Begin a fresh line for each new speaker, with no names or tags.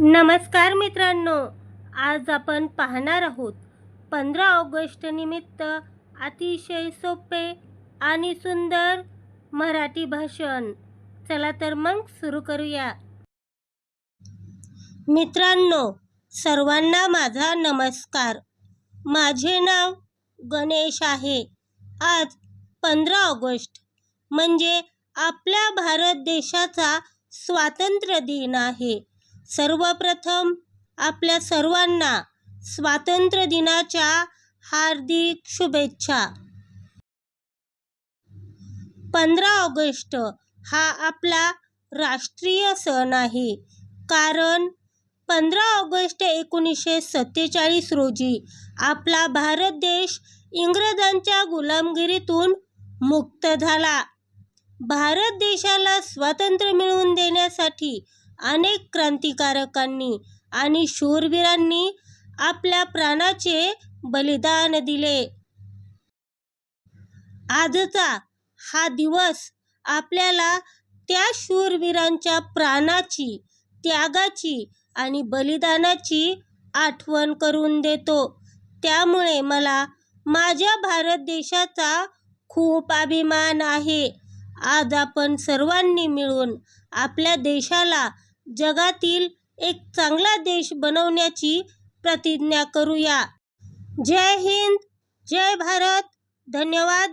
नमस्कार मित्रांनो आज आपण पाहणार आहोत पंधरा ऑगस्ट निमित्त अतिशय सोपे आणि सुंदर मराठी भाषण. चला तर मग सुरू करूया. मित्रांनो सर्वांना माझा नमस्कार. माझे नाव गणेश आहे. आज पंधरा ऑगस्ट म्हणजे आपल्या भारत देशाचा स्वातंत्र्य दिन आहे. सर्वप्रथम आपल्या सर्वांना स्वातंत्र्य दिनाच्या हार्दिक शुभेच्छा. पंधरा ऑगस्ट हा आपला राष्ट्रीय सण आहे. कारण पंधरा ऑगस्ट एकोणीसशे सत्तेचाळीस रोजी आपला भारत देश इंग्रजांच्या गुलामगिरीतून मुक्त झाला. भारत देशाला स्वातंत्र्य मिळवून देण्यासाठी अनेक क्रांतिकारकांनी आणि शूरवीरांनी आपल्या प्राणाचे बलिदान दिले. आजचा हा दिवस आपल्याला त्या शूरवीरांच्या प्राणाची त्यागाची आणि बलिदानाची आठवण करून देतो. त्यामुळे मला माझ्या भारत देशाचा खूप अभिमान आहे. आज आपण सर्वांनी मिळून आपल्या देशाला जगातील एक चांगला देश बनवण्याची प्रतिज्ञा करूया. जय हिंद जय भारत. धन्यवाद.